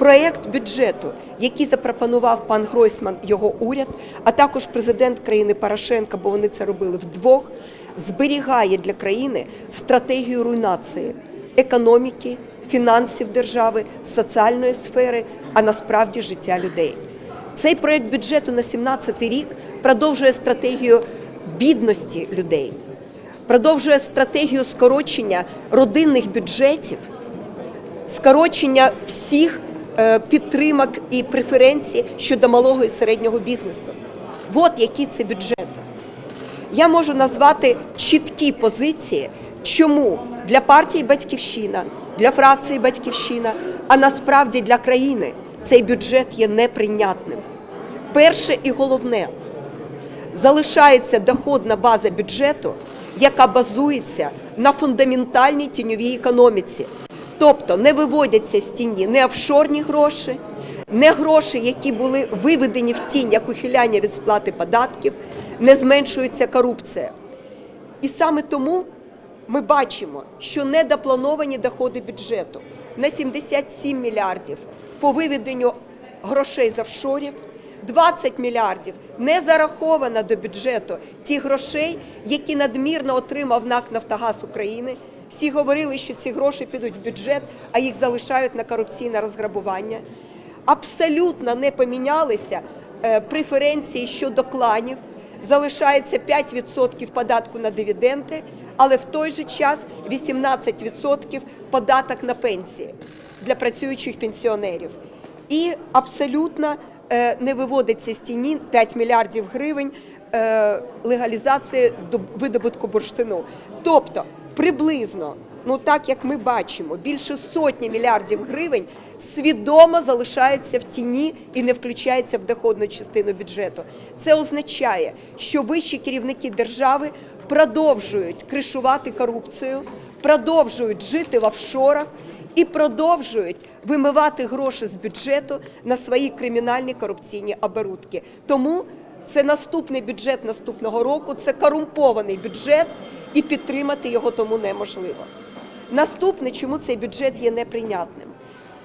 Проект бюджету, який запропонував пан Гройсман, його уряд, а також президент країни Порошенко, бо вони це робили вдвох, зберігає для країни стратегію руйнації економіки, фінансів держави, соціальної сфери, а насправді життя людей. Цей проект бюджету на 17 рік продовжує стратегію бідності людей, продовжує стратегію скорочення родинних бюджетів, скорочення всіх підтримок і преференцій щодо малого і середнього бізнесу. От який це бюджет. Я можу назвати чіткі позиції, чому для партії Батьківщина, для фракції Батьківщина, а насправді для країни цей бюджет є неприйнятним. Перше і головне залишається доходна база бюджету, яка базується на фундаментальній тіньовій економіці. Тобто не виводяться з тіні не офшорні гроші, не гроші, які були виведені в тінь як ухиляння від сплати податків, не зменшується корупція. І саме тому ми бачимо, що недоплановані доходи бюджету на 77 мільярдів по виведенню грошей з офшорів, 20 мільярдів не зараховано до бюджету ті грошей, які надмірно отримав НАК Нафтогаз України. Всі говорили, що ці гроші підуть в бюджет, а їх залишають на корупційне розграбування. Абсолютно не помінялися е, преференції щодо кланів. Залишається 5% податку на дивіденди, але в той же час 18% податок на пенсії для працюючих пенсіонерів. І абсолютно е, не виводиться з тіні 5 мільярдів гривень е, легалізації до- видобутку бурштину. Тобто приблизно, ну так як ми бачимо, більше сотні мільярдів гривень свідомо залишається в тіні і не включається в доходну частину бюджету. Це означає, що вищі керівники держави продовжують кришувати корупцію, продовжують жити в офшорах і продовжують вимивати гроші з бюджету на свої кримінальні корупційні оборудки. Тому це наступний бюджет наступного року, це корумпований бюджет, і підтримати його тому неможливо. Наступне, чому цей бюджет є неприйнятним?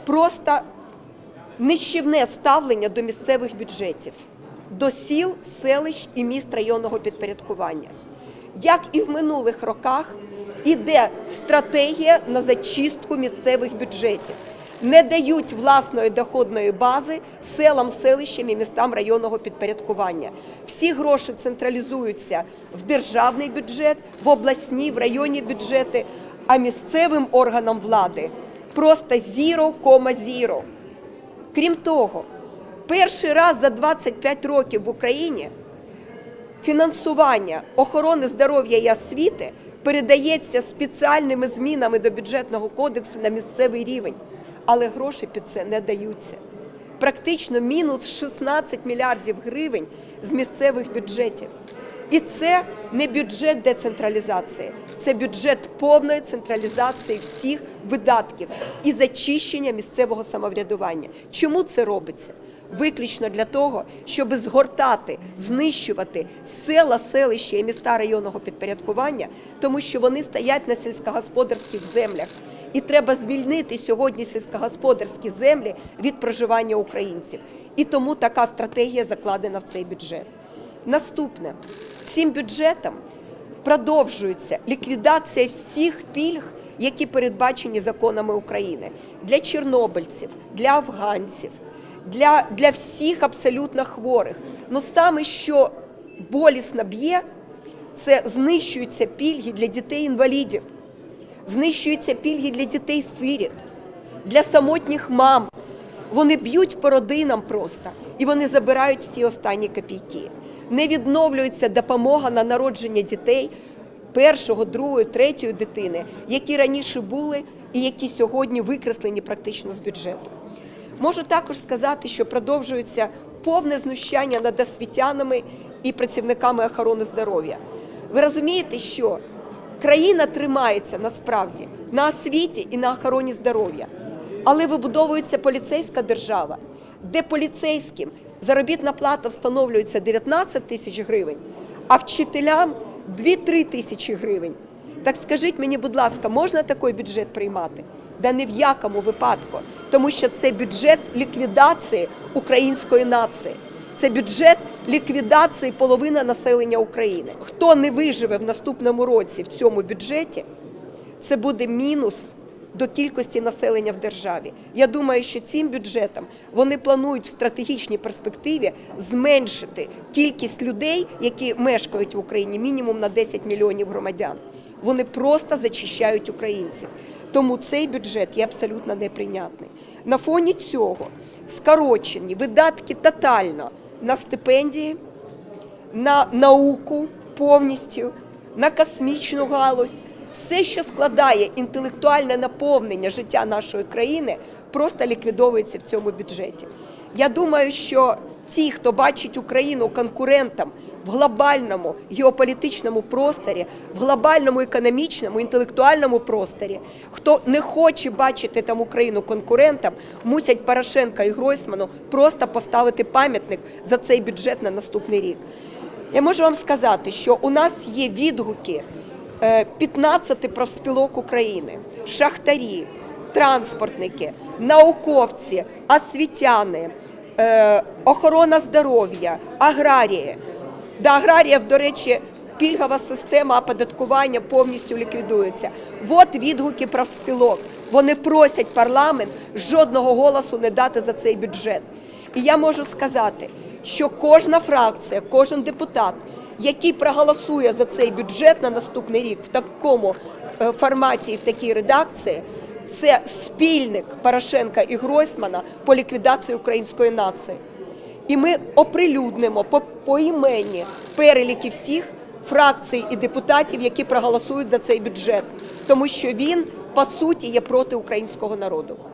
Просто нищівне ставлення до місцевих бюджетів, до сіл, селищ і міст районного підпорядкування. Як і в минулих роках, іде стратегія на зачистку місцевих бюджетів. Не дають власної доходної бази селам, селищам і містам районного підпорядкування. Всі гроші централізуються в державний бюджет, в обласні, в районні бюджети, а місцевим органам влади просто зіро кома зіро. Крім того, перший раз за 25 років в Україні фінансування охорони здоров'я і освіти передається спеціальними змінами до бюджетного кодексу на місцевий рівень, але гроші під це не даються. Практично мінус 16 мільярдів гривень з місцевих бюджетів. І це не бюджет децентралізації, це бюджет повної централізації всіх видатків і зачищення місцевого самоврядування. Чому це робиться? Виключно для того, щоб згортати, знищувати села, селища і міста районного підпорядкування, тому що вони стоять на сільськогосподарських землях. І треба звільнити сьогодні сільськогосподарські землі від проживання українців. І тому така стратегія закладена в цей бюджет. Наступне цим бюджетом продовжується ліквідація всіх пільг, які передбачені законами України для чорнобильців, для афганців, для, для всіх абсолютно хворих. Ну саме що болісно б'є, це знищуються пільги для дітей-інвалідів, знищуються пільги для дітей-сиріт, для самотніх мам. Вони б'ють по родинам просто і вони забирають всі останні копійки. Не відновлюється допомога на народження дітей першого, другої, третьої дитини, які раніше були і які сьогодні викреслені практично з бюджету. Можу також сказати, що продовжується повне знущання над освітянами і працівниками охорони здоров'я. Ви розумієте, що країна тримається насправді на освіті і на охороні здоров'я, але вибудовується поліцейська держава, де поліцейським заробітна плата встановлюється 19 тисяч гривень, а вчителям 2-3 тисячі гривень. Так скажіть мені, будь ласка, можна такий бюджет приймати? Да не в якому випадку, тому що це бюджет ліквідації української нації. Це бюджет ліквідації половини населення України. Хто не виживе в наступному році в цьому бюджеті, це буде мінус до кількості населення в державі. Я думаю, що цим бюджетом вони планують в стратегічній перспективі зменшити кількість людей, які мешкають в Україні, мінімум на 10 мільйонів громадян. Вони просто зачищають українців. Тому цей бюджет є абсолютно неприйнятний. На фоні цього скорочені видатки тотально на стипендії, на науку повністю, на космічну галузь. Все, що складає інтелектуальне наповнення життя нашої країни, просто ліквідовується в цьому бюджеті. Я думаю, що ті, хто бачить Україну конкурентом в глобальному геополітичному просторі, в глобальному економічному, інтелектуальному просторі, хто не хоче бачити там Україну конкурентом, мусять Порошенка і Гройсману просто поставити пам'ятник за цей бюджет на наступний рік. Я можу вам сказати, що у нас є відгуки е, 15 профспілок України, шахтарі, транспортники, науковці, освітяни, е, охорона здоров'я, аграрії. До аграріїв, до речі, пільгова система оподаткування повністю ліквідується. От відгуки профспілок. Вони просять парламент жодного голосу не дати за цей бюджет. І я можу сказати, що кожна фракція, кожен депутат, який проголосує за цей бюджет на наступний рік в такому е, форматі і в такій редакції, це спільник Порошенка і Гройсмана по ліквідації української нації. І ми оприлюднимо по поіменні переліки всіх фракцій і депутатів, які проголосують за цей бюджет, тому що він по суті є проти українського народу.